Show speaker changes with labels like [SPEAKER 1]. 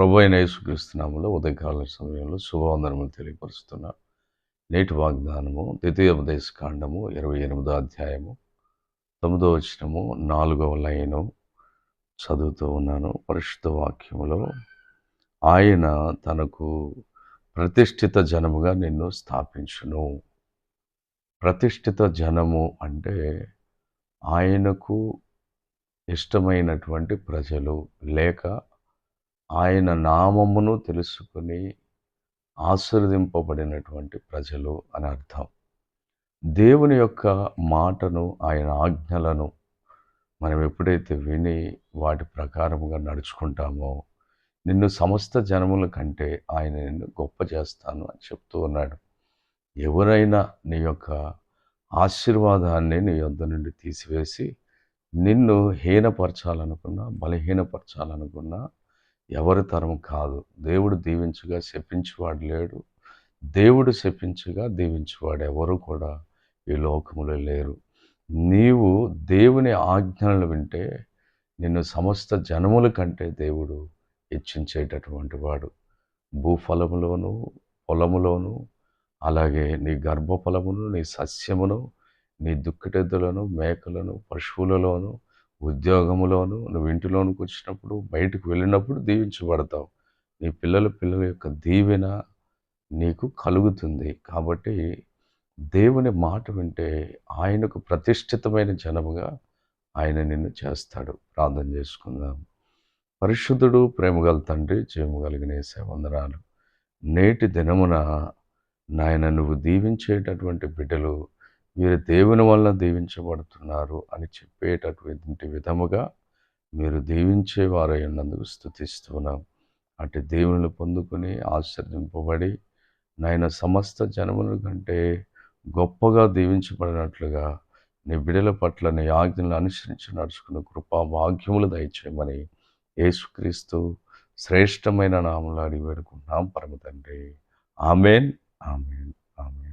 [SPEAKER 1] ప్రభు అయిన యేసుక్రీస్తునామలో ఉదయకాల సమయంలో శుభవందనములు తెలియపరుస్తున్నా. నేటి వాగ్దానము ద్వితీయోపదేశ కాండము ఇరవై ఎనిమిదో అధ్యాయము తొమ్మిదో వచనము నాలుగవ లైను చదువుతూ ఉన్నాను. పరిశుద్ధ వాక్యములో ఆయన తనకు ప్రతిష్ఠిత జనముగా నిన్ను స్థాపించును. ప్రతిష్ఠిత జనము అంటే ఆయనకు ఇష్టమైనటువంటి ప్రజలు లేక ఆయన నామమును తెలుసుకుని ఆశీర్వదింపబడినటువంటి ప్రజలు అని అర్థం. దేవుని యొక్క మాటను ఆయన ఆజ్ఞలను మనం ఎప్పుడైతే విని వాటి ప్రకారముగా నడుచుకుంటామో నిన్ను సమస్త జనముల కంటే ఆయన నిన్ను గొప్ప చేస్తాను అని చెప్తూ ఉన్నాడు. ఎవరైనా నీ యొక్క ఆశీర్వాదాన్ని నీ యొద్ద నుండి తీసివేసి నిన్ను హీనపరచాలనుకున్నా బలహీనపరచాలనుకున్నా ఎవరి తరం కాదు. దేవుడు దీవించగా శపించేవాడు లేడు. దేవుడు శపించగా దీవించేవాడు ఎవరు కూడా ఈ లోకములో లేరు. నీవు దేవుని ఆజ్ఞలను వింటే నిన్ను సమస్త జనముల కంటే దేవుడు హెచ్చించేటటువంటి వాడు. భూఫలములోను పొలములోను అలాగే నీ గర్భఫలమును నీ సస్యమును నీ దుక్కిటెద్దులను మేకలను పశువులలోను ఉద్యోగములోను నువ్వు ఇంటిలోనికి వచ్చినప్పుడు బయటకు వెళ్ళినప్పుడు దీవించబడతావు. నీ పిల్లల పిల్లల యొక్క దీవెన నీకు కలుగుతుంది. కాబట్టి దేవుని మాట వింటే ఆయనకు ప్రతిష్ఠితమైన జనముగా ఆయన నిన్ను చేస్తాడు. ప్రార్థన చేసుకుందాం. పరిశుద్ధుడు ప్రేమగల తండ్రి జీవము కలిగిన వందనాలు. నేటి దినమున నాయన నువ్వు దీవించేటటువంటి బిడ్డలు మీరు దేవుని వల్ల దీవించబడుతున్నారు అని చెప్పేటటువంటి విధముగా మీరు దీవించే వారై ఉన్నందుకు స్థుతిస్తున్నాం. అంటే దేవుని పొందుకొని ఆశ్చర్యింపబడి నాయన సమస్త జనముల కంటే గొప్పగా దీవించబడినట్లుగా నీ బిడల పట్ల నీ ఆజ్ఞలను అనుసరించి నడుచుకున్న కృపా భాగ్యములు దయచేయమని యేసుక్రీస్తు శ్రేష్టమైన నామలు అడిగి వేడుకుంటున్నాం. పరమ తండ్రి. ఆమెన్. ఆమెన్. ఆమెన్.